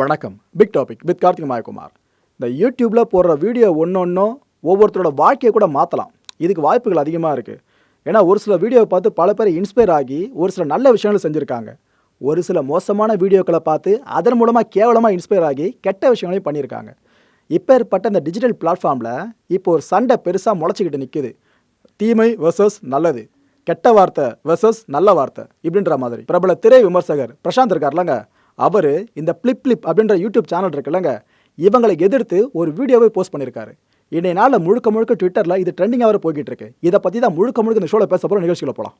வணக்கம். Big topic with Karthik Mayakumar. இந்த யூடியூப்பில் போடுற வீடியோ ஒன்று ஒன்றும் ஒவ்வொருத்தரோட வாழ்க்கையை கூட மாற்றலாம் இதுக்கு வாய்ப்புகள் அதிகமாக இருக்குது ஏன்னா ஒரு சில வீடியோவை பார்த்து பல பேர் இன்ஸ்பயர் ஆகி ஒரு சில நல்ல விஷயங்கள் செஞ்சுருக்காங்க. ஒரு சில மோசமான வீடியோக்களை பார்த்து அதன் மூலமாக கேவலமாக இன்ஸ்பயர் ஆகி கெட்ட விஷயங்களையும் பண்ணியிருக்காங்க. இப்போ ஏற்பட்ட இந்த டிஜிட்டல் பிளாட்ஃபார்மில் இப்போ ஒரு சண்டை பெருசாக முளைச்சிக்கிட்டு நிற்குது தீமை வெர்சஸ் நல்லது. கெட்ட வார்த்தை வெர்சஸ் நல்ல வார்த்தை இப்படின்ற மாதிரி. பிரபல திரை விமர்சகர் பிரசாந்த் இருக்கார்லங்க. அவர் இந்த பிளிப் பிளிப் அப்படின்ற யூடியூப் சேனல் இருக்குல்லங்க இவங்களை எதிர்த்து ஒரு வீடியோவை போஸ்ட் பண்ணியிருக்காரு. இன்றைய நாளில் முழுக்க முழுக்க ட்விட்டரில் இது ட்ரெண்டிங்காக வர போய்கிட்டு இருக்கு. இதை பற்றி தான் முழுக்க முழுக்க இந்த ஷோவில் பேச போகிற நிகழ்ச்சியில் போகலாம்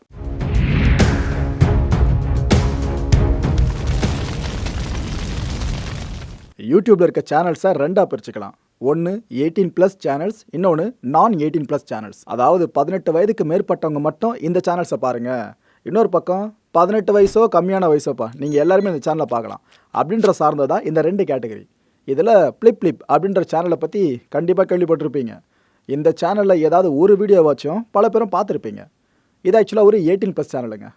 யூடியூப்பில் இருக்க சேனல்ஸை ரெண்டாக பிரிச்சுக்கலாம். ஒன்று எயிட்டீன் ப்ளஸ் சேனல்ஸ் இன்னொன்று நான் எயிட்டீன் ப்ளஸ் சேனல்ஸ் அதாவது பதினெட்டு வயதுக்கு மேற்பட்டவங்க மட்டும் இந்த சேனல்ஸை பாருங்கள் இன்னொரு பக்கம் பதினெட்டு வயசோ கம்மியான வயசோப்பா. நீங்கள் எல்லாருமே இந்த சேனலை பார்க்கலாம். அப்படின்ற சார்ந்ததா இந்த ரெண்டு கேட்டகரி இதில் ஃப்ளிப் ஃப்ளிப் அப்படின்ற சேனலை பற்றி கண்டிப்பாக கேள்விப்பட்டிருப்பீங்க. இந்த சேனலில் ஏதாவது ஒரு வீடியோவாச்சும் பல பேரும் பார்த்துருப்பீங்க. இது ஆக்சுவலாக ஒரு எயிட்டீன் ப்ளஸ் சேனலுங்க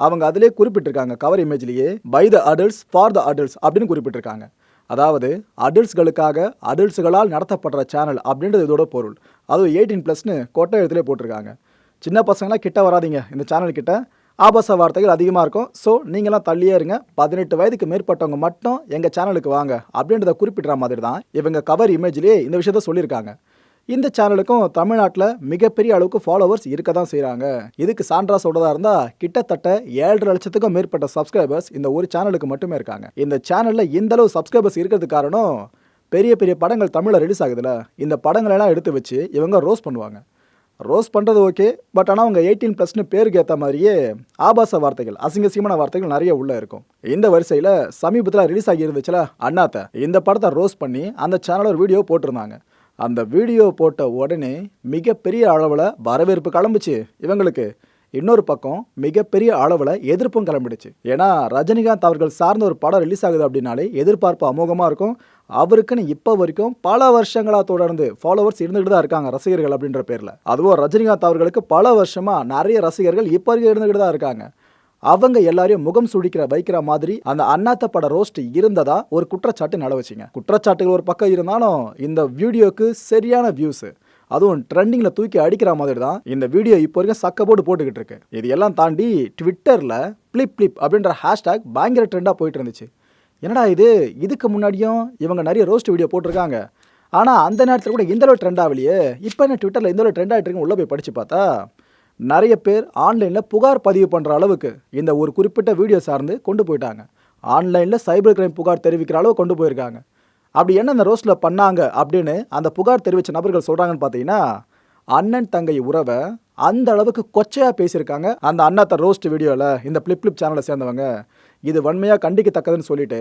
அவங்க அதிலே குறிப்பிட்டிருக்காங்க cover இமேஜ்லேயே by the adults for the adults அப்படின்னு குறிப்பிட்டிருக்காங்க. அதாவது அடல்ட்ஸ்களுக்காக அடல்ட்ஸ்களால் நடத்தப்படுற சேனல் அப்படின்றது இதோட பொருள். அதுவும் எயிட்டீன் ப்ளஸ்னு கொட்டை எழுத்துலேயே போட்டிருக்காங்க. சின்ன பசங்களாம் கிட்ட வராதீங்க இந்த சேனல் கிட்ட. ஆபாச வார்த்தைகள் அதிகமாக இருக்கும். ஸோ நீங்களாம் தள்ளியே இருங்க. பதினெட்டு வயதுக்கு மேற்பட்டவங்க மட்டும் எங்கள் சேனலுக்கு வாங்க. அப்படின்றத குறிப்பிட்ற மாதிரி தான் இவங்க கவர் இமேஜ்லேயே இந்த விஷயத்த சொல்லியிருக்காங்க. இந்த சேனலுக்கும் தமிழ்நாட்டில் மிகப்பெரிய அளவுக்கு ஃபாலோவர்ஸ் இருக்க தான் செய்கிறாங்க இதுக்கு சான்றா சொல்கிறதா இருந்தால் கிட்டத்தட்ட ஏழரை லட்சத்துக்கும் மேற்பட்ட சப்ஸ்கிரைபர்ஸ் இந்த ஒரு சேனலுக்கு மட்டுமே இருக்காங்க. இந்த சேனலில் இந்த அளவு சப்ஸ்கிரைபர்ஸ் இருக்கிறது காரணம் பெரிய பெரிய படங்கள் தமிழில் ரிலீஸ் ஆகுதுல்ல இந்த படங்களெல்லாம் எடுத்து வச்சு இவங்க ரோஸ் பண்ணுவாங்க. ரோஸ் பண்ணுறது ஓகே பட் ஆனால் அவங்க எயிட்டீன் ப்ளஸ்னு பேருக்கு ஏற்ற மாதிரியே ஆபாச வார்த்தைகள் அசிங்கசியமான வார்த்தைகள் நிறைய உள்ளே இருக்கும். இந்த வரிசையில் சமீபத்தில் ரிலீஸ் ஆகி இருந்துச்சுல அண்ணாத்த. இந்த படத்தை ரோஸ் பண்ணி அந்த சேனலில் ஒரு வீடியோ போட்டிருந்தாங்க. அந்த வீடியோ போட்ட உடனே மிகப்பெரிய அளவில் வரவேற்பு கிளம்புச்சு இவங்களுக்கு. இன்னொரு பக்கம் மிகப்பெரிய அளவில் எதிர்ப்பும் கிளம்பிடுச்சு. ஏன்னா ரஜினிகாந்த் அவர்கள் சார்ந்த ஒரு படம் ரிலீஸ் ஆகுது அப்படின்னாலே எதிர்பார்ப்பு அமோகமாக இருக்கும். அவருக்குன்னு இப்போ வரைக்கும் பல வருஷங்களாக தொடர்ந்து ஃபாலோவர்ஸ் இருந்துகிட்டு தான் இருக்காங்க ரசிகர்கள் அப்படின்ற பேரில். அதுவும் ரஜினிகாந்த் அவர்களுக்கு பல வருஷமாக நிறைய ரசிகர்கள் இப்போ வரைக்கும் இருந்துகிட்டு தான் இருக்காங்க. அவங்க எல்லாரையும் முகம் சுடிக்கிற வைக்கிற மாதிரி அந்த அண்ணாத்த பட ரோஸ்ட் இருந்ததா ஒரு குற்றச்சாட்டு நட வச்சிங்க. குற்றச்சாட்டுகள் ஒரு பக்கம் இருந்தாலும் இந்த வீடியோக்கு சரியான வியூஸு அதுவும் ட்ரெண்டிங்கில் தூக்கி அடிக்கிற மாதிரி தான் இந்த வீடியோ இப்போ வரைக்கும் சக்க போட்டு போட்டுக்கிட்டு இருக்கு. இது எல்லாம் தாண்டி ட்விட்டரில் பிளிப் பிளிப் அப்படின்ற ஹேஷ்டேக் பயங்கர ட்ரெண்டாக போயிட்டு இருந்துச்சு. என்னடா இது? இதுக்கு முன்னாடியும் இவங்க நிறைய ரோஸ்ட் வீடியோ போட்டிருக்காங்க. ஆனால் அந்த நேரத்தில் கூட இந்தளவு ட்ரெண்ட் ஆகலையே. இப்போ என்ன ட்விட்டரில் இந்தளவு ட்ரெண்ட் ஆகிட்டு உள்ளே போய் படித்து பார்த்தா நிறைய பேர் ஆன்லைனில் புகார் பதிவு பண்ணுற அளவுக்கு இந்த ஒரு குறிப்பிட்ட வீடியோ சார்ந்து கொண்டு போயிட்டாங்க. ஆன்லைனில் சைபர் கிரைம் புகார் தெரிவிக்கிற அளவு கொண்டு போயிருக்காங்க. அப்படி என்ன அந்த ரோஸ்ட்டில் பண்ணாங்க அப்படின்னு அந்த புகார் தெரிவித்த நபர்கள் சொல்கிறாங்கன்னு பார்த்தீங்கன்னா அண்ணன் தங்கை உறவை அந்த அளவுக்கு கொச்சையாக பேசியிருக்காங்க. அந்த அண்ணாத்த ரோஸ்ட் வீடியோவில் இந்த பிளிப் பிளிப் சேனலை சேர்ந்தவங்க. இது வன்மையாக கண்டிக்கத்தக்கதுன்னு சொல்லிட்டு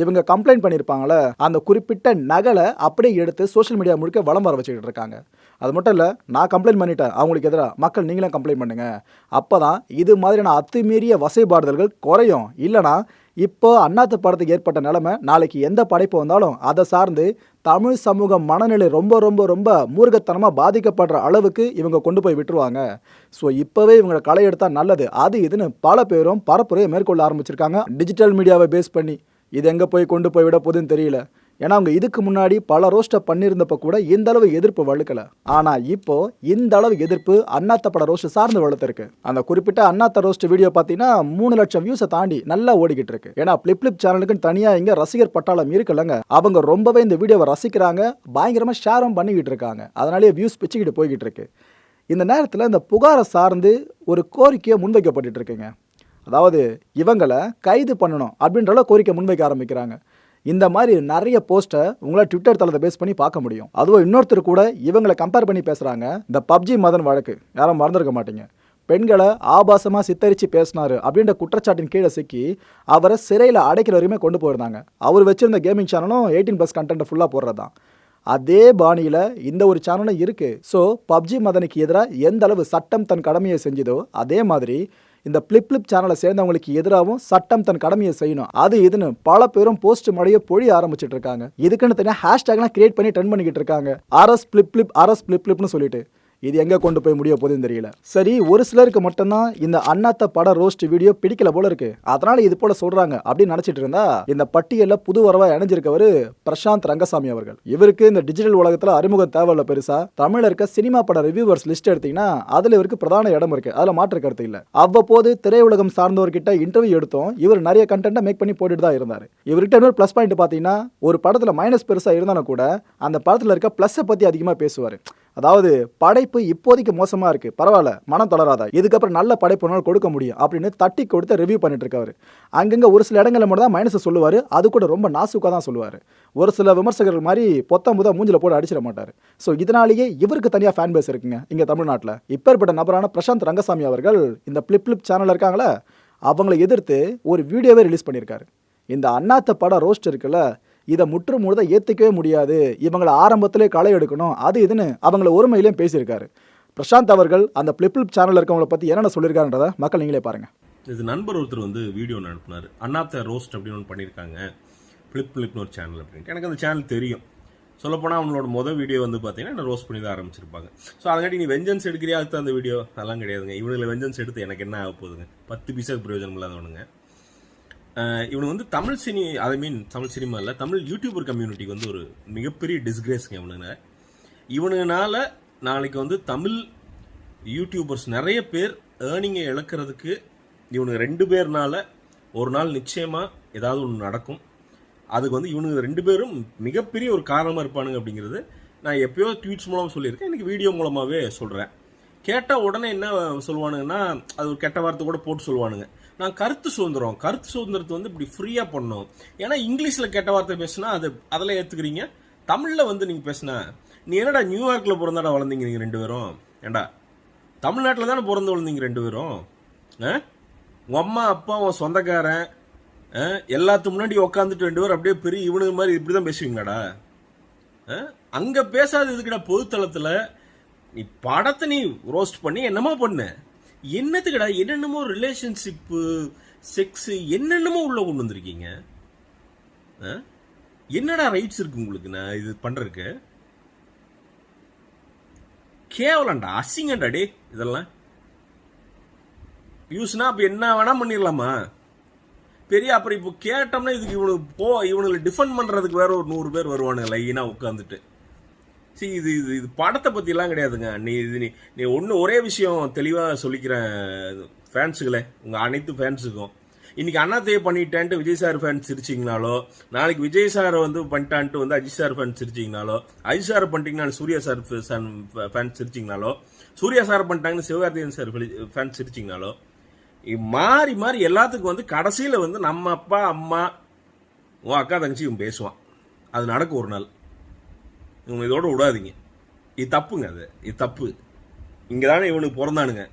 இவங்க கம்ப்ளைண்ட் பண்ணியிருப்பாங்களே அந்த குறிப்பிட்ட நகலை அப்படியே எடுத்து சோஷியல் மீடியா முழுக்க வளம் வர வச்சுக்கிட்டு இருக்காங்க. அது மட்டும் இல்லை நான் கம்ப்ளைண்ட் பண்ணிட்டேன். அவங்களுக்கு எதிராக மக்கள் நீங்களும் கம்ப்ளைண்ட் பண்ணுங்கள் அப்போ தான் இது மாதிரியான அத்துமீறிய வசைபாடுதல்கள் குறையும். இல்லைனா இப்போ அண்ணாத்து படத்துக்கு ஏற்பட்ட நிலைமை நாளைக்கு எந்த படைப்பு வந்தாலும் அதை சார்ந்து தமிழ் சமூக மனநிலை ரொம்ப ரொம்ப ரொம்ப மூர்க்கத்தனமாக பாதிக்கப்படுற அளவுக்கு இவங்க கொண்டு போய் விட்டுருவாங்க. ஸோ இப்போவே இவங்களை களை எடுத்தால் நல்லது. அது இதுன்னு பல பேரும் பரப்புரையை மேற்கொள்ள ஆரம்பிச்சிருக்காங்க. டிஜிட்டல் மீடியாவை பேஸ் பண்ணி இது எங்கே போய் கொண்டு போய் விட போகுதுன்னு தெரியல. ஏன்னா அவங்க இதுக்கு முன்னாடி பல ரோஸ்ட்டை பண்ணியிருந்தப்போ கூட இந்த அளவு எதிர்ப்பு வலுக்கல ஆனால் இப்போ இந்த அளவு எதிர்ப்பு அண்ணாத்த பட ரோஸ்ட் சார்ந்து வளர்த்துருக்கு. அந்த குறிப்பிட்ட அண்ணாத்த ரோஸ்ட் வீடியோ பார்த்தீங்கன்னா மூணு லட்சம் வியூஸை தாண்டி நல்லா ஓடிக்கிட்டு இருக்கு. ஏன்னா பிளிப் பிளிப் சேனலுக்கு தனியாக இங்கே ரசிகர் பட்டாளம் இருக்குல்லங்க. அவங்க ரொம்பவே இந்த வீடியோவை ரசிக்கிறாங்க பயங்கரமாக ஷேரும் பண்ணிக்கிட்டு இருக்காங்க. அதனாலேயே வியூஸ் பிச்சுக்கிட்டு போய்கிட்டு இருக்கு. இந்த நேரத்தில் இந்த புகாரை சார்ந்து ஒரு கோரிக்கையை முன்வைக்கப்பட்டு இருக்குங்க. அதாவது இவங்களை கைது பண்ணணும் அப்படின்ற கோரிக்கை முன்வைக்க ஆரம்பிக்கிறாங்க. இந்த மாதிரி நிறைய போஸ்ட்டை உங்களால் ட்விட்டர் தளத்தை பேஸ் பண்ணி பார்க்க முடியும். அதுவும் இன்னொருத்தர் கூட இவங்களை கம்பேர் பண்ணி பேசுகிறாங்க இந்த பப்ஜி மதன் வழக்கு. யாரும் மறந்துருக்க மாட்டீங்க. பெண்களை ஆபாசமாக சித்தரித்து பேசினாரு அப்படின்ற குற்றச்சாட்டின் கீழே சிக்கி அவரை சிறையில் அடைக்கிற வரையுமே கொண்டு போயிருந்தாங்க. அவர் வச்சிருந்த கேமிங் சேனலும் எயிட்டீன் ப்ளஸ் கண்டென்ட்டை ஃபுல்லாக போடுறது தான் அதே பாணியில் இந்த ஒரு சேனலும் இருக்குது ஸோ பப்ஜி மதனுக்கு எதிராக எந்த அளவு சட்டம் தன் கடமையை செஞ்சதோ அதே மாதிரி இந்த பிளிப் பிளிப் சேனலை சேர்ந்தவங்களுக்கு எதிராகவும் சட்டம் தன் கடமையை செய்யணும். அது இதுன்னு பல பேரும் போஸ்ட் மழைய பொழிய ஆரம்பிச்சிட்டு இருக்காங்க. இதுக்குன்னு தனியாக ஹேஷ்டேக்லாம் கிரியேட் பண்ணி ட்ரெண்ட் பண்ணிக்கிட்டு இருக்காங்க. RS Plip Plip RS Plip பிளிப்னு சொல்லிட்டு. இது எங்கே கொண்டு போய் முடிய போகுதுன்னு தெரியல. சரி ஒரு சிலருக்கு மட்டும்தான் இந்த அண்ணாத்த பட ரோஸ்ட் வீடியோ பிடிக்கல போல இருக்கு. அதனால இது போல சொல்றாங்க அப்படின்னு நினைச்சிட்டு இருந்தா இந்த பட்டியலில் புது வரவா இணைஞ்சிருக்கவர் பிரசாந்த் ரங்கசாமி அவர்கள். இவருக்கு இந்த டிஜிட்டல் உலகத்தில் அறிமுகம் தேவையில்ல பெருசா. தமிழ் இருக்க சினிமா பட ரிவ்யூவர்ஸ் லிஸ்ட் எடுத்தீங்கன்னா அதுல இவருக்கு பிரதான இடம் இருக்கு. அதுல மாற்று கருத்து இல்ல. அவ்வப்போது திரையுலகம் சார்ந்தவர்கிட்ட இன்டர்வியூ எடுத்தோம். இவர் நிறைய கண்டென்ட்டை மேக் பண்ணி போட்டுட்டு தான் இருந்தார். இவர்கிட்ட இன்னொரு ப்ளஸ் பாயிண்ட் பார்த்தீங்கன்னா ஒரு படத்துல மைனஸ் பெருசா இருந்தாலும் கூட அந்த படத்துல இருக்க ப்ளஸ்ஸை பத்தி அதிகமா பேசுவார். அதாவது படைப்பு இப்போதைக்கு மோசமாக இருக்கு. பரவாயில்ல மனம் தொடராதா இதுக்கப்புறம் நல்ல படைப்புனால் கொடுக்க முடியும் அப்படின்னு தட்டி கொடுத்து ரிவ்யூ பண்ணிட்டு இருக்காரு அங்கங்கே ஒரு சில இடங்களில் மட்டும் தான் மைனஸை சொல்லுவார். அது கூட ரொம்ப நாசுக்காக தான் சொல்லுவார். ஒரு சில விமர்சகர்கள் மாதிரி பொத்தம் புதா மூஞ்சில் போட்டு அடிச்சிட மாட்டார். ஸோ இதனாலேயே இவருக்கு தனியாக ஃபேன் பேஸ் இருக்குங்க இங்கே தமிழ்நாட்டில். இப்பேற்பட்ட நபரான பிரசாந்த் ரங்கசாமி அவர்கள் இந்த பிளிப் பிளிப் சேனல் இருக்காங்களே அவங்களை எதிர்த்து ஒரு வீடியோவே ரிலீஸ் பண்ணியிருக்காரு இந்த அண்ணாத்த படம் ரோஸ்ட் இருக்குல்ல இதை முற்று முழுத ஏற்றுக்கவே முடியாது. இவங்களை ஆரம்பத்திலே களை எடுக்கணும். அது இதுன்னு அவங்கள ஒருமையிலையும் பேசியிருக்காரு. பிரசாந்த் அவர்கள் அந்த பிளிப்ளிப் சேனலில் இருக்கவங்களை பற்றி என்னென்ன சொல்லியிருக்காருன்றதை மக்கள் நீங்களே பாருங்கள் இது நண்பர் ஒருத்தர் வந்து வீடியோ அனுப்புனார். அண்ணாத்த ரோஸ்ட் அப்படின்னு ஒன்று பண்ணியிருக்காங்க. ஃப்ளிப் ஃப்ளிப்னு ஒரு சேனல் அப்படின்ட்டு. எனக்கு அந்த சேனல் தெரியும். சொல்லப்போனால் அவங்களோட மொதல் வீடியோ வந்து பார்த்தீங்கன்னா ரோஸ்ட் பண்ணி தான் ஆரம்பிச்சிருப்பாங்க. ஸோ அதுக்காட்டி நீ வெஞ்சன்ஸ் எடுக்கிறியா? அதுக்கு அந்த வீடியோ அதெல்லாம் கிடையாதுங்க. இவனுங்களை வெஞ்சன்ஸ் எடுத்து எனக்கு என்ன ஆக போகுதுங்க? பத்து பீஸாக பிரயோஜனம் இல்லாதவனுங்க இவனு வந்து Tamil cine I mean Tamil cinema இல்லை தமிழ் யூடியூபர் கம்யூனிட்டிக்கு வந்து ஒரு மிகப்பெரிய டிஸ்கிரேஸ்ங்க இவனுங்க. இவனுங்கனால நாளைக்கு வந்து தமிழ் யூடியூபர்ஸ் நிறைய பேர் ஏர்னிங்கை இழக்கிறதுக்கு இவனுங்க ரெண்டு பேர்னால ஒரு நாள் நிச்சயமாக ஏதாவது ஒன்று நடக்கும். அதுக்கு வந்து இவனுங்க ரெண்டு பேரும் மிகப்பெரிய ஒரு காரணமாக இருப்பானுங்க அப்படிங்கிறது நான் எப்பயோ ட்வீட்ஸ் மூலமாக சொல்லியிருக்கேன். எனக்கு வீடியோ மூலமாகவே சொல்கிறேன் கேட்டால் உடனே என்ன சொல்லுவானுங்கன்னா அது ஒரு கெட்ட வார்த்தை கூட போட்டு சொல்லுவானுங்க. நான் கருத்து சுதந்திரம். கருத்து சுதந்திரத்தை வந்து இப்படி ஃப்ரீயாக பண்ணணும். ஏன்னா இங்கிலீஷில் கெட்ட வார்த்தை பேசுனா அது அதெல்லாம் ஏற்றுக்கிறீங்க தமிழில் வந்து நீங்கள் பேசுனா நீ என்னடா நியூயார்க்கில் பிறந்தாடா வளர்ந்தீங்க நீங்கள் ரெண்டு பேரும்? ஏண்டா தமிழ்நாட்டில் தானே பிறந்து வளர்ந்தீங்க ரெண்டு பேரும்? ஆ? அம்மா அப்பா உன் சொந்தக்காரன் ஆ? எல்லாத்து முன்னாடி உட்காந்துட்டு ரெண்டு பேரும் அப்படியே பெரிய இவனுங்க மாதிரி இப்படி தான் பேசுவீங்களாடா? ஆ? பேசாத இதுக்குடா பொதுத்தளத்தில் நீ படத்தை நீ ரோஸ்ட் பண்ணி என்னமோ பண்ணு. என்னத்துக்கடா என்னென்னமோ ரிலேஷன்ஷிப்பு செக்ஸ் என்னென்னமோ உள்ள கொண்டு வந்திருக்கீங்க? ஆ? என்னடா ரைட்ஸ் இருக்கு உங்களுக்கு நான் இது பண்றதுக்கு? கேவலம்டா அசிங்கண்டா டே இதெல்லாம். யூஸ்னா அப்ப என்ன வேணா பண்ணிடலாமா? பெரிய அப்புறம் இப்போ கேட்டோம்னா இதுக்கு இவனுக்கு போ இவனுங்களை டிஃபெண்ட் பண்றதுக்கு வேற ஒரு நூறு பேர் வருவானுங்க லைனா உட்காந்துட்டு சரி இது இது இது படத்தை பற்றிலாம் கிடையாதுங்க. நீ இது நீ நீ ஒன்று ஒரே விஷயம் தெளிவாக சொல்லிக்கிறேன் ஃபேன்ஸுகளே உங்கள் அனைத்து ஃபேன்ஸுக்கும் இன்றைக்கி அண்ணாத்தையை பண்ணிட்டேன்ட்டு விஜய் சார் ஃபேன்ஸ் சிரிச்சிங்கனாலோ நாளைக்கு விஜய் சாரை வந்து பண்ணிட்டான்ட்டு வந்து அஜித் சார் ஃபேன்ஸ் சிரிச்சிங்கனாலோ அஜித் சார் பண்ணிட்டீங்கன்னா சூர்யா சார் ஃபேன்ஸ் சிரிச்சிங்கனாலோ சூர்யா சார் பண்ணிட்டாங்கன்னு சிவகார்த்திகேயன் சார் ஃபேன்ஸ் சிரிச்சிங்கனாலோ மாறி மாறி எல்லாத்துக்கும் வந்து கடைசியில் வந்து நம்ம அப்பா அம்மா உன் அக்கா தங்கச்சி இவன் பேசுவான். அது நடக்கும் ஒரு நாள். இவங்க இதோட விடாதீங்க. இது தப்புங்க அது. இது தப்பு. இங்கே தானே இவனுக்கு பிறந்தானுங்க.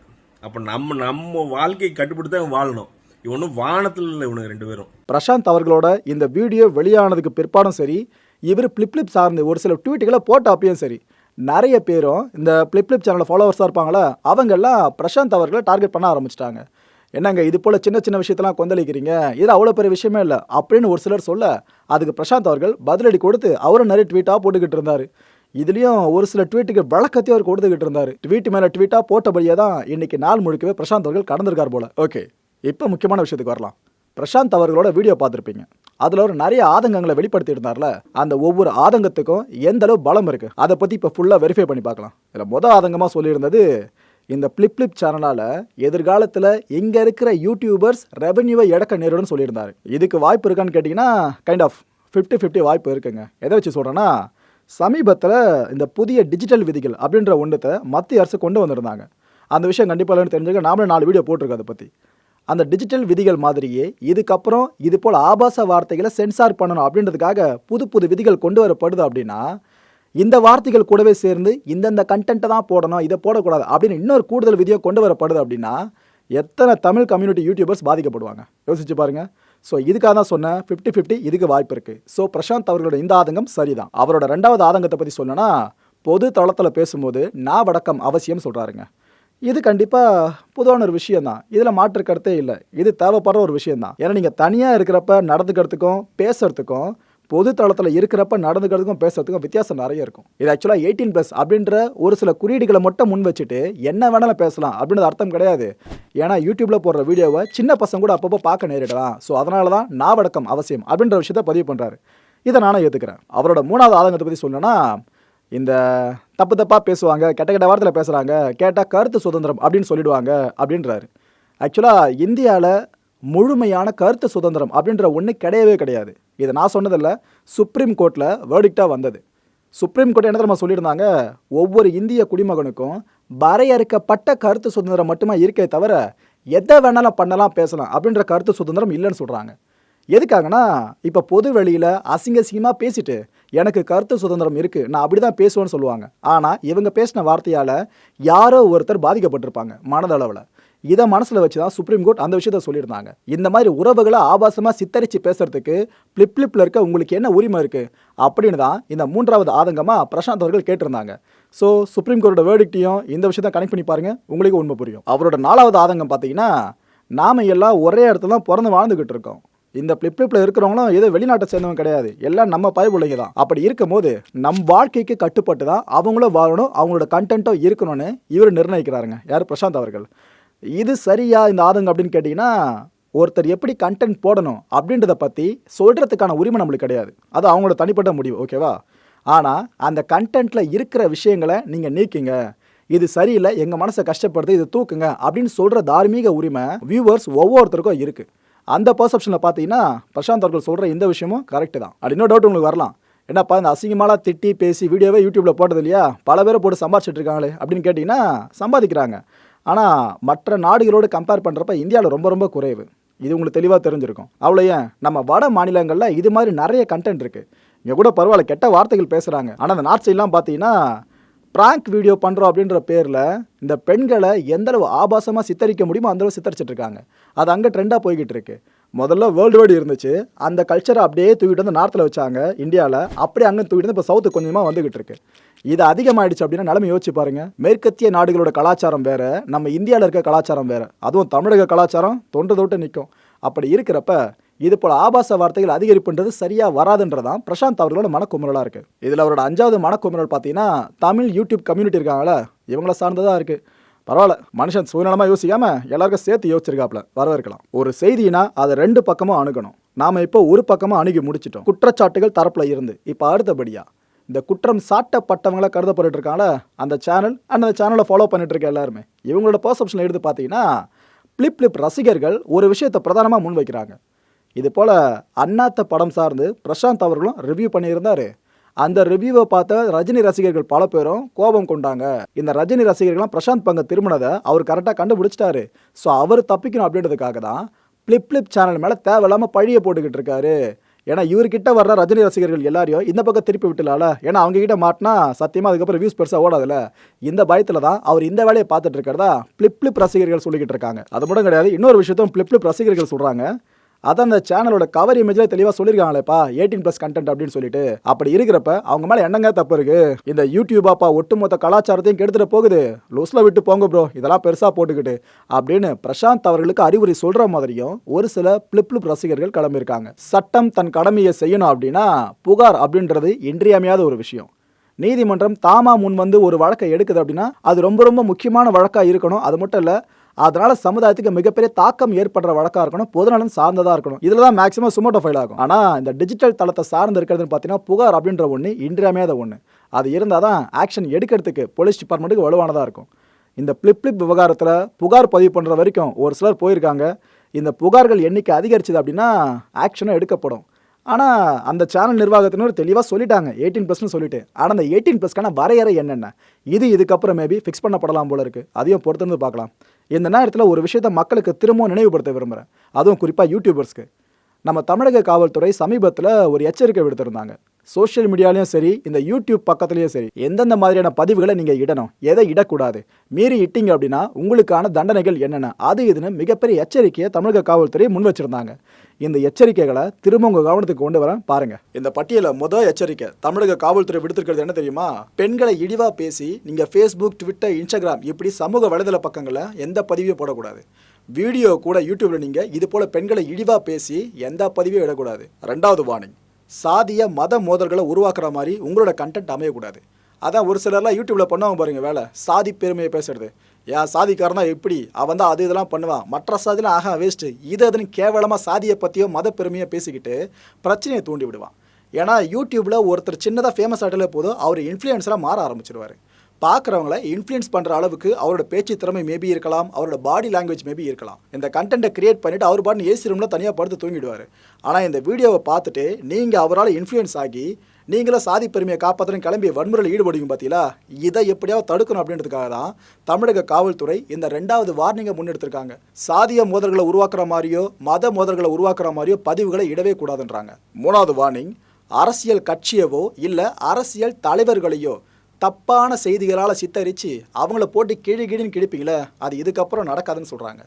அப்போ நம்ம நம்ம வாழ்க்கையை கட்டுப்படுத்தி தான் வாழணும். இவனும் வானத்தில் இல்லை இவனுக்கு ரெண்டு பேரும். பிரசாந்த் அவர்களோட இந்த வீடியோ வெளியானதுக்கு பிற்பாடும் சரி இவர் பிளிப்ளிப் சார்ந்து ஒரு சில ட்வீட்டுகளை போட்ட அப்பயும் சரி நிறைய பேரும் இந்த பிளிப்ளிப் சேனலில் ஃபாலோவர்ஸாக இருப்பாங்களா அவங்கெல்லாம் பிரசாந்த் அவர்களை டார்கெட் பண்ண ஆரம்பிச்சிட்டாங்க. என்னங்க இது போல் சின்ன சின்ன விஷயத்தெல்லாம் கொந்தளிக்கிறீங்க? இது அவ்வளோ பெரிய விஷயமே இல்லை. அப்படின்னு ஒரு சிலர் சொல்ல அதுக்கு பிரசாந்த் அவர்கள் பதிலடி கொடுத்து அவரும் நிறைய ட்வீட்டாக போட்டுக்கிட்டு இருந்தார். இதுலேயும் ஒரு சில ட்வீட்டுக்கு வழக்கத்தையும் அவர் கொடுத்துக்கிட்டு இருந்தார். ட்வீட் மேலே ட்வீட்டாக போட்டபடியே தான் இன்னைக்கு நாள் முழுக்கவே பிரசாந்த் அவர்கள் கடந்திருக்கார் போல. ஓகே இப்போ முக்கியமான விஷயத்துக்கு வரலாம். பிரசாந்த் அவர்களோட வீடியோ பார்த்துருப்பீங்க. அதில் ஒரு நிறைய ஆதங்கங்களை வெளிப்படுத்தி இருந்தார்ல. அந்த ஒவ்வொரு ஆதங்கத்துக்கும் எந்த அளவு பலம் இருக்குது அதை பற்றி இப்போ ஃபுல்லாக வெரிஃபை பண்ணி பார்க்கலாம். இதில் மொதல் ஆதங்கமாக சொல்லியிருந்தது இந்த பிளிப் பிளிப் சேனலால் எதிர்காலத்தில் இங்கே இருக்கிற யூடியூபர்ஸ் ரெவன்யூவை இழக்க நேரிடும்னு சொல்லியிருந்தார். இதுக்கு வாய்ப்பு இருக்கான்னு கேட்டிங்கன்னா கைண்ட் ஆஃப் ஃபிஃப்டி ஃபிஃப்டி வாய்ப்பு இருக்குங்க. எதை வச்சு சொல்கிறேன்னா சமீபத்தில் இந்த புதிய டிஜிட்டல் விதிகள் அப்படின்ற ஒன்றத்தை மத்திய அரசு கொண்டு வந்திருந்தாங்க. அந்த விஷயம் கண்டிப்பாக இல்லைன்னு தெரிஞ்சுக்க நாமளும் நாலு வீடியோ போட்டிருக்கோம் அதை பற்றி அந்த டிஜிட்டல் விதிகள் மாதிரியே இதுக்கப்புறம் இது போல் ஆபாச வார்த்தைகளை சென்சார் பண்ணணும் அப்படின்றதுக்காக புது புது விதிகள் கொண்டு வரப்படுது அப்படின்னா இந்த வார்த்தைகள் கூடவே சேர்ந்து இந்தந்த கண்டென்ட்டை தான் போடணும் இதை போடக்கூடாது அப்படின்னு இன்னொரு கூடுதல் விதியை கொண்டு வரப்படுது அப்படின்னா எத்தனை தமிழ் கம்யூனிட்டி யூடியூபர்ஸ் பாதிக்கப்படுவாங்க? யோசிச்சு பாருங்க. ஸோ இதுக்காக தான் சொன்னேன். ஃபிஃப்டி ஃபிஃப்டி இதுக்கு வாய்ப்பு இருக்குது ஸோ பிரசாந்த் அவர்களோட இந்த ஆதங்கம் சரிதான். அவரோட ரெண்டாவது ஆதங்கத்தை பற்றி சொன்னேன்னா பொது தளத்தில் பேசும்போது நான் வடக்கம் அவசியம் சொல்கிறாருங்க இது கண்டிப்பாக பொதுவான ஒரு விஷயம் தான் இதில் மாற்று கருத்தே இல்லை. இது தேவைப்படுற ஒரு விஷயம் தான் ஏன்னா நீங்கள் தனியாக இருக்கிறப்ப நடந்துக்கிறதுக்கும் பேசுறதுக்கும் பொது தளத்தில் இருக்கிறப்ப நடந்துக்கிறதுக்கும் பேசுறதுக்கும் வித்தியாசம் நிறைய இருக்கும். இது ஆக்சுவலாக எயிட்டீன் ப்ளஸ் அப்படின்ற ஒரு சில குறியீடுகளை மட்டும் முன் வச்சுட்டு என்ன வேணாலும் பேசலாம் அப்படின்றது அர்த்தம் கிடையாது. ஏன்னா யூடியூப்ல போடுற வீடியோவை சின்ன பசங்க கூட அப்பப்போ பார்க்க நேரிடலாம். ஸோ அதனால தான் நாவடக்கம் அவசியம் அப்படின்ற விஷயத்த பதிவு பண்ணுறாரு இதை நானும் ஏற்றுக்கிறேன் அவரோட மூணாவது ஆதங்கத்தை பற்றி சொல்லணும்னா இந்த தப்பு தப்பாக பேசுவாங்க கெட்ட கெட்ட வார்த்தையில் பேசுகிறாங்க கேட்டால் கருத்து சுதந்திரம் அப்படின்னு சொல்லிடுவாங்க அப்படின்றாரு. ஆக்சுவலாக இந்தியாவில் முழுமையான கருத்து சுதந்திரம் அப்படின்ற ஒன்று கிடையவே கிடையாது. இதை நான் சொன்னதில்ல சுப்ரீம் கோர்ட்டில் வேர்டிக்டாக வந்தது. சுப்ரீம் கோர்ட் என்ன நம்ம சொல்லியிருந்தாங்க? ஒவ்வொரு இந்திய குடிமகனுக்கும் வரையறுக்கப்பட்ட கருத்து சுதந்திரம் மட்டுமே இருக்கே தவிர எதை வேணாலும் பண்ணலாம் பேசலாம் அப்படின்ற கருத்து சுதந்திரம் இல்லைன்னு சொல்கிறாங்க எதுக்காகனா இப்போ பொது வெளியில் அசிங்க அசிங்கமாக பேசிட்டு எனக்கு கருத்து சுதந்திரம் இருக்குது நான் அப்படி தான் பேசுவேன்னு சொல்லுவாங்க. ஆனால் இவங்க பேசின வார்த்தையால் யாரோ ஒருத்தர் பாதிக்கப்பட்டிருப்பாங்க மனதளவில். இதை மனசில் வச்சு தான் சுப்ரீம் கோர்ட் அந்த விஷயத்த சொல்லியிருந்தாங்க. இந்த மாதிரி உறவுகளை ஆபாசமாக சித்தரித்து பேசுறதுக்கு பிளிப் பிளிப்பில் இருக்க உங்களுக்கு என்ன உரிமை இருக்குது அப்படின்னு தான் இந்த மூன்றாவது ஆதங்கமாக பிரசாந்த் அவர்கள் கேட்டிருந்தாங்க. ஸோ சுப்ரீம் கோர்ட்டோட வேர்டிக்டையும் இந்த விஷயத்த கனெக்ட் பண்ணி பாருங்கள் உங்களுக்கு உண்மை புரியும். அவரோட நாலாவது ஆதங்கம் பார்த்தீங்கன்னா நாம் எல்லாம் ஒரே இடத்துல தான் பிறந்து வாழ்ந்துக்கிட்டு இருக்கோம். இந்த பிளிப்ளிப்பில் இருக்கிறவங்களும் ஏதோ வெளிநாட்டை சேர்ந்தவங்க கிடையாது. எல்லாம் நம்ம பயப்புள்ளைங்க தான். அப்படி இருக்கும்போது நம் வாழ்க்கைக்கு கட்டுப்பட்டு தான் அவங்களும் வாழணும் அவங்களோட கண்டென்ட்டும் இருக்கணும்னு இவர் நிர்ணயிக்கிறாருங்க. யார்? பிரசாந்த் அவர்கள். இது சரியா இந்த ஆதங்கம் அப்படின்னு கேட்டிங்கன்னா ஒருத்தர் எப்படி கண்டென்ட் போடணும் அப்படின்றத பற்றி சொல்கிறதுக்கான உரிமை நம்மளுக்கு கிடையாது. அது அவங்களோட தனிப்பட்ட முடிவு ஓகேவா ஆனால் அந்த கண்டென்ட்டில் இருக்கிற விஷயங்களை நீங்கள் நீக்கிங்க. இது சரியில்லை எங்கள் மனசை கஷ்டப்படுது இது தூக்குங்க அப்படின்னு சொல்கிற தார்மீக உரிமை வியூவர்ஸ் ஒவ்வொருத்தருக்கும் இருக்குது அந்த பர்செப்ஷனில் பார்த்தீங்கன்னா பிரசாந்த் அவர்கள் சொல்கிற இந்த விஷயமும் கரெக்டு தான். அப்படி இன்னொரு டவுட் உங்களுக்கு வரலாம். என்னப்பா இந்த அசிங்கமாலாம் திட்டி பேசி வீடியோவே யூடியூப்பில் போட்டது இல்லையா? பல பேரை போட்டு சம்பாதிச்சிட்டு இருக்காங்களே அப்படின்னு கேட்டிங்கன்னா சம்பாதிக்கிறாங்க. ஆனால் மற்ற நாடுகளோடு கம்பேர் பண்ணுறப்ப இந்தியாவில் ரொம்ப ரொம்ப குறைவு. இது உங்களுக்கு தெளிவாக தெரிஞ்சிருக்கும். அவ்வளோ ஏன்? நம்ம வட மாநிலங்களில் இது மாதிரி நிறைய கண்டென்ட் இருக்குது இங்கே கூட பரவாயில்ல கெட்ட வார்த்தைகள் பேசுகிறாங்க ஆனால் அந்த நார்த் சைட்லாம் பார்த்தீங்கன்னா ப்ராங்க் வீடியோ பண்ணுறோம் அப்படின்ற பேரில் இந்த பெண்களை எந்தளவு ஆபாசமாக சித்தரிக்க முடியுமோ அந்தளவு சித்தரிச்சிட்டு இருக்காங்க. அது அங்கே ட்ரெண்டாக போய்கிட்டு இருக்குது முதல்ல வேர்ல்டு வைடு இருந்துச்சு. அந்த கல்ச்சரை அப்படியே தூக்கிட்டு வந்து நார்த்தில் வச்சாங்க இந்தியாவில் அப்படியே அங்கே தூக்கிட்டு வந்து இப்போ சவுத்து கொஞ்சமாக வந்துகிட்டு இருக்கு. இது அதிகமாயிடுச்சு அப்படின்னா நிலைமை யோசிச்சு பாருங்க. மேற்கத்திய நாடுகளோட கலாச்சாரம் வேறு நம்ம இந்தியாவில் இருக்க கலாச்சாரம் வேறு. அதுவும் தமிழக கலாச்சாரம் தொன்று தொட்டு நிற்கும் அப்படி இருக்கிறப்ப இது போல் ஆபாச வார்த்தைகள் அதிகரிப்புன்றது சரியாக வராதுன்றதான் பிரசாந்த் அவர்களோட மனக்குமுறலாக இருக்குது இதில் அவரோட அஞ்சாவது மனக்குமுறல் பார்த்தீங்கன்னா தமிழ் யூடியூப் கம்யூனிட்டி இருக்காங்களே இவங்கள சார்ந்ததாக இருக்குது பரவாயில்ல மனுஷன் சுயநலமாக யோசிக்காமல் எல்லாருக்கும் சேர்த்து யோசிச்சிருக்காப்ல வரவேற்கலாம். ஒரு செய்தினா அதை ரெண்டு பக்கமும் அணுகணும். நாம் இப்போ ஒரு பக்கமாக அணுகி முடிச்சிட்டோம். குற்றச்சாட்டுகள் தரப்பில் இருந்து. இப்போ அடுத்தபடியா இந்த குற்றம் சாட்டப்பட்டவங்கள கருதப்பட்டு இருக்காங்கள அந்த சேனல் அண்ட் அந்த சேனலை ஃபாலோ பண்ணிட்டு இருக்க எல்லாருமே. இவங்களோட பர்செப்ஷனில் எடுத்து பார்த்தீங்கன்னா பிளிப் பிளிப் ரசிகர்கள் ஒரு விஷயத்தை பிரதானமாக முன்வைக்கிறாங்க. இது போல் அண்ணாத்த படம் சார்ந்து பிரசாந்த் அவர்களும் ரிவ்யூ பண்ணியிருந்தாரு. அந்த ரிவ்யூவை பார்த்த ரஜினி ரசிகர்கள் பல பேரும் கோபம் கொண்டாங்க. இந்த ரஜினி ரசிகர்கள்லாம் பிரசாந்த் பங்க திரும்பினதை அவர் கரெக்டாக கண்டுபிடிச்சிட்டாரு. ஸோ அவர் தப்பிக்கணும் அப்படின்றதுக்காக தான் பிளிப் பிளிப் சேனல் மேலே தேவையில்லாமல் பழிய போட்டுக்கிட்டு இருக்காரு. ஏன்னா இவர்கிட்ட வர்ற ரஜினி ரசிகர்கள் எல்லாரையும் இந்த பக்கம் திருப்பி விட்டுலால. ஏன்னா அவங்க கிட்ட மாட்டினா சத்தியமாக அதுக்கப்புறம் வியூஸ் பெருசாக ஓடாதுல. இந்த பயத்தில் தான் அவர் இந்த வேலையை பார்த்துட்டு இருக்கிறதா பிளிப் பிளிப் ரசிகர்கள் சொல்லிக்கிட்டு இருக்காங்க. அது மட்டும் கிடையாது இன்னொரு விஷயத்தையும் பிளிப் பிளிப் ரசிகர்கள் சொல்கிறாங்க அதான் அந்த சேனலோட கவர் இமேஜ்ல தெளிவாக சொல்லியிருக்காங்களேப்பா எயிட்டீன் ப்ளஸ் கண்டென்ட் அப்படின்னு சொல்லிட்டு. அப்படி இருக்கிறப்ப அவங்க மேலே என்னங்க தப்பு இருக்கு? இந்த யூடியூபாப்பா ஒட்டுமொத்த கலாச்சாரத்தையும் கெடுத்துட்டு போகுது. லூஸ்ல விட்டு போங்க ப்ரோ இதெல்லாம் பெருசா போட்டுக்கிட்டு அப்படின்னு பிரசாந்த் அவர்களுக்கு அறிவுரை சொல்ற மாதிரியும் ஒரு சில பிளிப் பிளிப் ரசிகர்கள் கிளம்பியிருக்காங்க. சட்டம் தன் கடமையை செய்யணும் அப்படின்னா புகார் அப்படின்றது இன்றியமையாத ஒரு விஷயம். நீதிமன்றம் தாமா முன் வந்து ஒரு வழக்கை எடுக்குது அப்படின்னா அது ரொம்ப ரொம்ப முக்கியமான வழக்காக இருக்கணும். அது மட்டும் இல்லை அதனால சமுதாயத்துக்கு மிகப்பெரிய தாக்கம் ஏற்படுற வழக்கா இருக்கணும் பொதுநலன் சார்ந்ததா இருக்கணும். இதுல தான் மேக்ஸிமம் சுமோட்டோ ஃபைல் ஆகும். ஆனா இந்த டிஜிட்டல் தளத்தை சார்ந்து இருக்கிறதுன்னு பார்த்தீங்கன்னா புகார் அப்படின்ற ஒன்று இன்றியமையாத ஒன்று அது இருந்தால் தான் ஆக்ஷன் எடுக்கிறதுக்கு போலீஸ் டிபார்ட்மெண்ட்டுக்கு வலுவானதாக இருக்கும். இந்த பிளிப் பிளிப் விவகாரத்தில் புகார் பதிவு பண்ணுற வரைக்கும் ஒரு சிலர் போயிருக்காங்க. இந்த புகார்கள் எண்ணிக்கை அதிகரிச்சது அப்படின்னா ஆக்ஷனும் எடுக்கப்படும். ஆனால் அந்த சேனல் நிர்வாகத்தினர் தெளிவாக சொல்லிட்டாங்க. எயிட்டீன் ப்ளஸ்னு சொல்லிட்டு. ஆனால் அந்த எயிட்டீன் ப்ளஸ்க்கான வரையறை என்னென்ன? இது இதுக்கப்புறம் மேபி ஃபிக்ஸ் பண்ணப்படலாம் போல இருக்குது அதையும் பொறுத்திருந்து பார்க்கலாம். இந்த நேரத்தில் ஒரு விஷயத்தை மக்களுக்கு திரும்பவும் நினைவுபடுத்த விரும்புகிறேன் அதுவும் குறிப்பாக யூடியூபர்ஸ்க்கு நம்ம தமிழக காவல்துறை சமீபத்தில் ஒரு எச்சரிக்கை விடுத்திருந்தாங்க. சோஷியல் மீடியாலையும் சரி இந்த யூடியூப் பக்கத்துலையும் சரி எந்தெந்த மாதிரியான பதிவுகளை நீங்கள் இடணும் எதை இடக்கூடாது மீறி இட்டிங்க அப்படின்னா உங்களுக்கான தண்டனைகள் என்னென்ன அது இதுன்னு மிகப்பெரிய எச்சரிக்கையை தமிழக காவல்துறை முன் வச்சுருந்தாங்க. இந்த எச்சரிக்கைகளை திரும்ப உங்க கவனத்துக்கு கொண்டு வரேன். பாருங்க. இந்த பட்டியல முதல் எச்சரிக்கை தமிழக காவல்துறை விடுத்திருக்கிறது என்ன தெரியுமா? பெண்களை இழிவா பேசி நீங்க ஃபேஸ்புக் ட்விட்டர் இன்ஸ்டாகிராம் இப்படி சமூக வலைதள பக்கங்களில் எந்த பதிவையும் போடக்கூடாது. வீடியோ கூட யூடியூப்ல நீங்க இது போல பெண்களை இழிவா பேசி எந்த பதிவையும் இடக்கூடாது. ரெண்டாவது வார்னிங் சாதிய மத மோதல்களை உருவாக்குற மாதிரி உங்களோட கண்டென்ட் அமையக்கூடாது. அதான் ஒரு சிலர்லாம் யூடியூப்ல பண்ணுவாங்க பாருங்க வேலை. சாதி பெருமையை பேசுறது. ஏன் சாதிக்காரனா எப்படி? அவன் தான் அது இதெல்லாம் பண்ணுவான். மற்ற சாதிலாம் ஆகா வேஸ்ட்டு இது அதுன்னு கேவலமாக சாதியை பற்றியோ மத பெருமையோ பேசிக்கிட்டு பிரச்சனையை தூண்டி விடுவான். ஏன்னா யூடியூப்பில் ஒருத்தர் சின்னதாக ஃபேமஸ் ஆகிட்டாலே போதும் அவர் இன்ஃப்ளூயன்ஸராக மாற ஆரம்பிச்சிருவாரு. பார்க்குறவங்கள இன்ஃப்ளூயன்ஸ் பண்ணுற அளவுக்கு அவரோட பேச்சு திறமை மேபி இருக்கலாம் அவரோட பாடி லாங்குவேஜ் மேபி இருக்கலாம். இந்த கண்டென்ட்டை கிரியேட் பண்ணிவிட்டு அவர் பாட்டு ஏசி ரூமில் தனியாக படுத்து தூங்கிடுவார். ஆனால் இந்த வீடியோவை பார்த்துட்டு நீங்கள் அவரால் இன்ஃப்ளூயன்ஸ் ஆகி நீங்களும் சாதி பெருமையை காப்பாற்றணும் கிளம்பி வன்முறையில் ஈடுபடுவீங்க பார்த்தீங்களா இதை எப்படியாவது தடுக்கணும் அப்படின்றதுக்காக தான் தமிழக காவல்துறை இந்த ரெண்டாவது வார்னிங்கை முன்னெடுத்திருக்காங்க. சாதிய மோதல்களை உருவாக்குற மாதிரியோ மத மோதல்களை உருவாக்குற மாதிரியோ பதிவுகளை இடவே கூடாதுன்றாங்க. மூணாவது வார்னிங் அரசியல் கட்சியவோ இல்லை அரசியல் தலைவர்களையோ தப்பான செய்திகளால் சித்தரித்து அவங்கள போட்டு கிழி கிழின்னு கிழிப்பீங்களே அது இதுக்கப்புறம் நடக்காதுன்னு சொல்கிறாங்க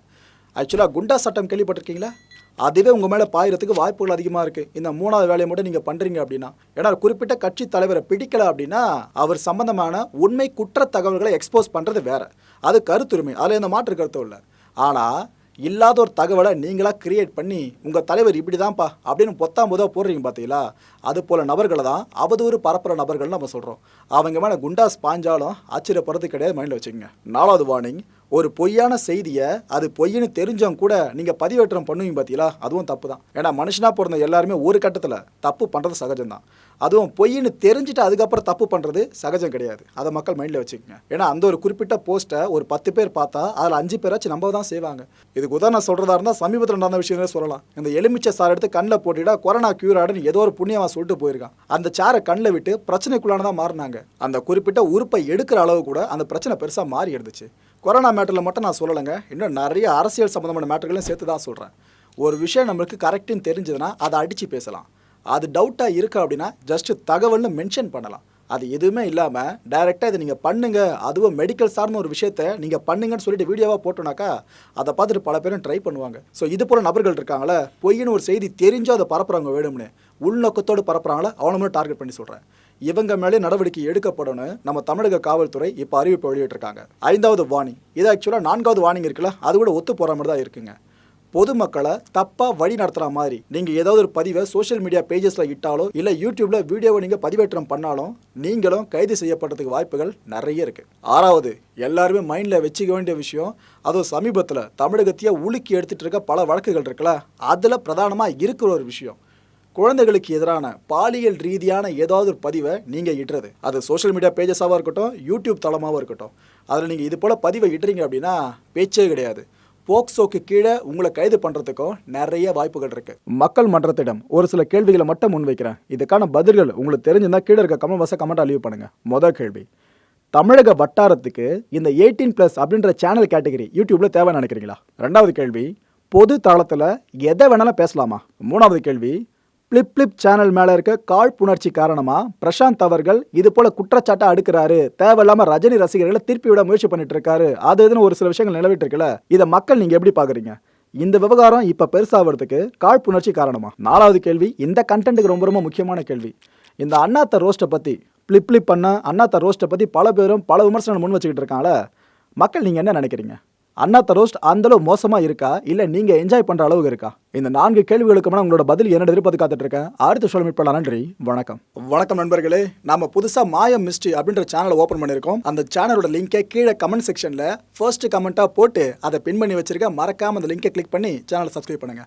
ஆக்சுவலாக குண்டா சட்டம் கேள்விப்பட்டிருக்கீங்களா? அதுவே உங்கள் மேலே பாயிரத்துக்கு வாய்ப்புகள் அதிகமாக இருக்குது இந்த மூணாவது வேலையை மட்டும் நீங்கள் பண்ணுறீங்க அப்படின்னா ஏன்னா குறிப்பிட்ட கட்சி தலைவரை பிடிக்கலை அப்படின்னா அவர் சம்பந்தமான உண்மை குற்ற தகவல்களை எக்ஸ்போஸ் பண்ணுறது வேறு. அது கருத்துரிமை. அதில் எந்த மாற்று கருத்தும் இல்லை. ஆனால் இல்லாத ஒரு தகவலை நீங்களாக கிரியேட் பண்ணி உங்கள் தலைவர் இப்படி தான்ப்பா அப்படின்னு பொத்தாம் போதாக போடுறீங்க பார்த்தீங்களா அது போல் நபர்களை தான் அவதூறு பரப்புற நபர்கள்னு நம்ம சொல்கிறோம் அவங்க மேலே குண்டாஸ் பாஞ்சாலும் ஆச்சரியப்படுறது கிடையாது மைண்டில் வச்சுக்கோங்க. நாலாவது வார்னிங் ஒரு பொய்யான செய்தியை அது பொய்ன்னு தெரிஞ்சவங்க கூட நீங்கள் பதிவேற்றம் பண்ணுவீங்க பார்த்தீங்களா அதுவும் தப்பு தான் ஏன்னா மனுஷனாக பிறந்த எல்லாருமே ஒரு கட்டத்தில் தப்பு பண்ணுறது சகஜம்தான். அதுவும் பொய்ன்னு தெரிஞ்சுட்டு அதுக்கப்புறம் தப்பு பண்ணுறது சகஜம் கிடையாது. அதை மக்கள் மைண்டில் வச்சுக்கோங்க. ஏன்னா அந்த ஒரு குறிப்பிட்ட போஸ்ட்டை ஒரு பத்து பேர் பார்த்தா அதில் அஞ்சு பேராச்சும் நம்ப தான் செய்வாங்க. இதுக்கு உதாரணம் சொல்கிறதா இருந்தால் சமீபத்தில் நடந்த விஷயங்களே சொல்லலாம். இந்த எலுமிச்சை சார் எடுத்து கண்ணில் போட்டுட்டா கொரோனா க்யூர் ஆடுன்னு ஏதோ ஒரு புண்ணியமாக சொல்லிட்டு போயிருக்கான். அந்த சாரை கண்ணில் விட்டு பிரச்சனைக்குள்ளானதான் மாறினாங்க. அந்த குறிப்பிட்ட உறுப்பை எடுக்கிற அளவு கூட அந்த பிரச்சனை பெருசாக மாறி எடுத்துச்சு கொரோனா மேட்டரில் மட்டும் நான் சொல்லலைங்க. இன்னும் நிறைய அரசியல் சம்மந்தமான மேட்டர்களையும் சேர்த்து தான் சொல்கிறேன் ஒரு விஷயம் நம்மளுக்கு கரெக்டுன்னு தெரிஞ்சதுன்னா அதை அடித்து பேசலாம். அது டவுட்டாக இருக்கா அப்படின்னா ஜஸ்ட்டு தகவல்னு மென்ஷன் பண்ணலாம். அது எதுவுமே இல்லாமல் டைரெக்டாக இதை நீங்கள் பண்ணுங்கள் அதுவும் மெடிக்கல் சார்ந்த ஒரு விஷயத்த நீங்கள் பண்ணுங்கன்னு சொல்லிட்டு வீடியோவாக போட்டோனாக்கா அதை பார்த்துட்டு பல பேரும் ட்ரை பண்ணுவாங்க. ஸோ இது போல் நபர்கள் இருக்காங்களே பொய்ன்னு ஒரு செய்தி தெரிஞ்சோ அதை பரப்புகிறாங்க வேணும்னு. உள்நோக்கத்தோடு பரப்புகிறாங்களோ அவனை மட்டும் டார்கெட் பண்ணி சொல்கிறேன் இவங்க மேலே நடவடிக்கை எடுக்கப்படணும் நம்ம தமிழக காவல்துறை இப்போ அறிவிப்பு வெளியிட்டிருக்காங்க. ஐந்தாவது வார்னிங் இது ஆக்சுவலாக நான்காவது வார்னிங் இருக்குல்ல அது கூட ஒத்து போகிற மாதிரி தான் இருக்குங்க. பொதுமக்களை தப்பாக வழி நடத்துகிற மாதிரி நீங்கள் ஏதாவது ஒரு பதிவை சோஷியல் மீடியா பேஜஸில் இட்டாலோ இல்லை யூடியூப்பில் வீடியோவை நீங்கள் பதிவேற்றம் பண்ணாலும் நீங்களும் கைது செய்யப்படுறதுக்கு வாய்ப்புகள் நிறைய இருக்குது ஆறாவது எல்லாருமே மைண்டில் வச்சுக்க வேண்டிய விஷயம் அதுவும் சமீபத்தில் தமிழகத்தையே உலுக்கி எடுத்துகிட்டு இருக்க பல வழக்குகள் இருக்குல்ல அதில் பிரதானமாக இருக்கிற ஒரு விஷயம். குழந்தைகளுக்கு எதிரான பாலியல் ரீதியான ஏதாவது ஒரு பதிவை நீங்கள் இடுறது அது சோஷியல் மீடியா பேஜஸாகவும் இருக்கட்டும் யூடியூப் தளமாகவும் இருக்கட்டும். அதில் நீங்கள் இது போல் பதிவை இடுறீங்க அப்படின்னா பேச்சே கிடையாது. போக்சோக்கு கீழே உங்களை கைது பண்ணுறதுக்கும் நிறைய வாய்ப்புகள் இருக்குது மக்கள் மன்றத்திடம் ஒரு சில கேள்விகளை மட்டும் முன்வைக்கிறேன். இதுக்கான பதில்கள் உங்களுக்கு தெரிஞ்சிருந்தா கீழே இருக்க கமெண்ட் பாக்ஸை கமெண்ட் லீவ் பண்ணுங்கள் மொதல் கேள்வி. தமிழக வட்டாரத்துக்கு இந்த எயிட்டீன் ப்ளஸ் அப்படின்ற சேனல் கேட்டகரி யூடியூப்பில் தேவை நினைக்கிறீங்களா? ரெண்டாவது கேள்வி பொது தளத்தில் எதை வேணாலும் பேசலாமா? மூணாவது கேள்வி பிளிப் பிளிப் சேனல் மேலே இருக்க காழ்ப்புணர்ச்சி காரணமாக பிரசாந்த் அவர்கள் இது போல குற்றச்சாட்டை அடுக்கிறாரு. தேவையில்லாமல் ரஜினி ரசிகர்களை திருப்பி விட முயற்சி பண்ணிட்டு இருக்காரு அது இதுன்னு ஒரு சில விஷயங்கள் நிலவிட்டு இருக்குல்ல இதை மக்கள் நீங்கள் எப்படி பார்க்குறீங்க இந்த விவகாரம் இப்போ பெருசாகிறதுக்கு காழ்ப்புணர்ச்சி காரணமா? நாலாவது கேள்வி இந்த கண்டென்ட்டுக்கு ரொம்ப ரொம்ப முக்கியமான கேள்வி. இந்த அண்ணாத்த ரோஸ்ட்டை பற்றி பிளிப் பிளிப் பண்ண அண்ணாத்த ரோஸ்ட்டை பற்றி பல பேரும் பல விமர்சனம் முன் வச்சுக்கிட்டு இருக்காங்கள மக்கள் நீங்கள் என்ன நினைக்கிறீங்க? அண்ணா தரோஸ்ட் அந்தளவு மோசமாக இருக்கா? இல்லை நீங்கள் என்ஜாய் பண்ணுற அளவுக்கு இருக்கா? இந்த நான்கு கேள்விகளுக்குமான உங்களோட பதில் என்ன எதிர்பார்த்து காத்துட்டு இருக்கேன் அடுத்த சொல்ல மீட் பண்ணலாம். நன்றி. வணக்கம். வணக்கம் நண்பர்களே. நம்ம புதுசாக மாயம் மிஸ்ட்ரி அப்படின்ற சேனலை ஓப்பன் பண்ணியிருக்கோம். அந்த சேனலோட லிங்கை கீழே கமெண்ட் செக்ஷனில் ஃபர்ஸ்ட் கமெண்ட்டாக போட்டு அதை பின் பண்ணி வச்சிருக்க மறக்காம அந்த லிங்கை கிளிக் பண்ணி சேனலை சப்ஸ்கிரைப் பண்ணுங்க.